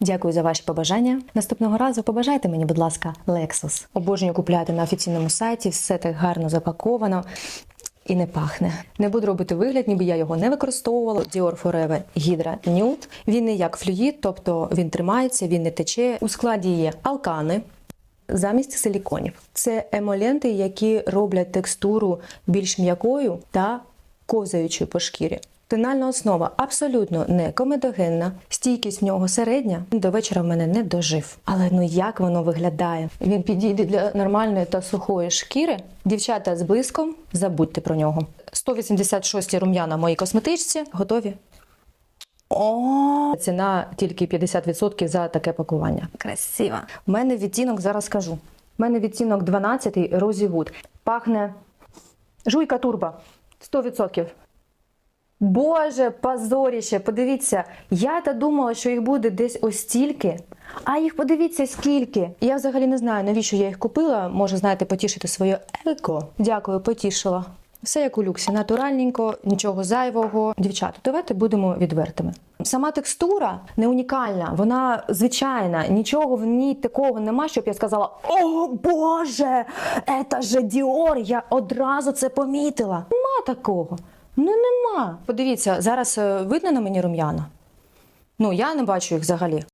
Дякую за ваші побажання. Наступного разу побажайте мені, будь ласка, Lexus. Обожнюю купляти на офіційному сайті, все так гарно запаковано. І не пахне. Не буду робити вигляд, ніби я його не використовувала. Dior Forever Hydra Nude. Він не як флюїд, тобто він тримається, він не тече. У складі є алкани, замість силіконів. Це емоленти, які роблять текстуру більш м'якою та ковзаючою по шкірі. Тональна основа абсолютно не комедогенна, стійкість в нього середня. Він До вечора в мене не дожив. Але ну як воно виглядає? Він підійде для нормальної та сухої шкіри. Дівчата з блиском, забудьте про нього. 186 рум'яна в моїй косметичці. Готові? О, ціна тільки 50% за таке пакування. Красиво. У мене відтінок зараз скажу. У мене відтінок 12 Rosy Wood. Пахне жуйка турба. 100%. Боже, позоріще, подивіться, я та думала, що їх буде десь ось стільки, а їх подивіться скільки. Я взагалі не знаю, навіщо я їх купила. Може, знаєте, потішити своє еко. Дякую, потішила. Все як у люксі, натуральненько, нічого зайвого. Дівчата, давайте будемо відвертими. Сама текстура не унікальна, вона звичайна, нічого в ній такого нема, щоб я сказала: О Боже, це же Діор! Я одразу це помітила. Такого. Ну нема. Подивіться, зараз е, видно на мені рум'яна? Ну, я не бачу їх взагалі.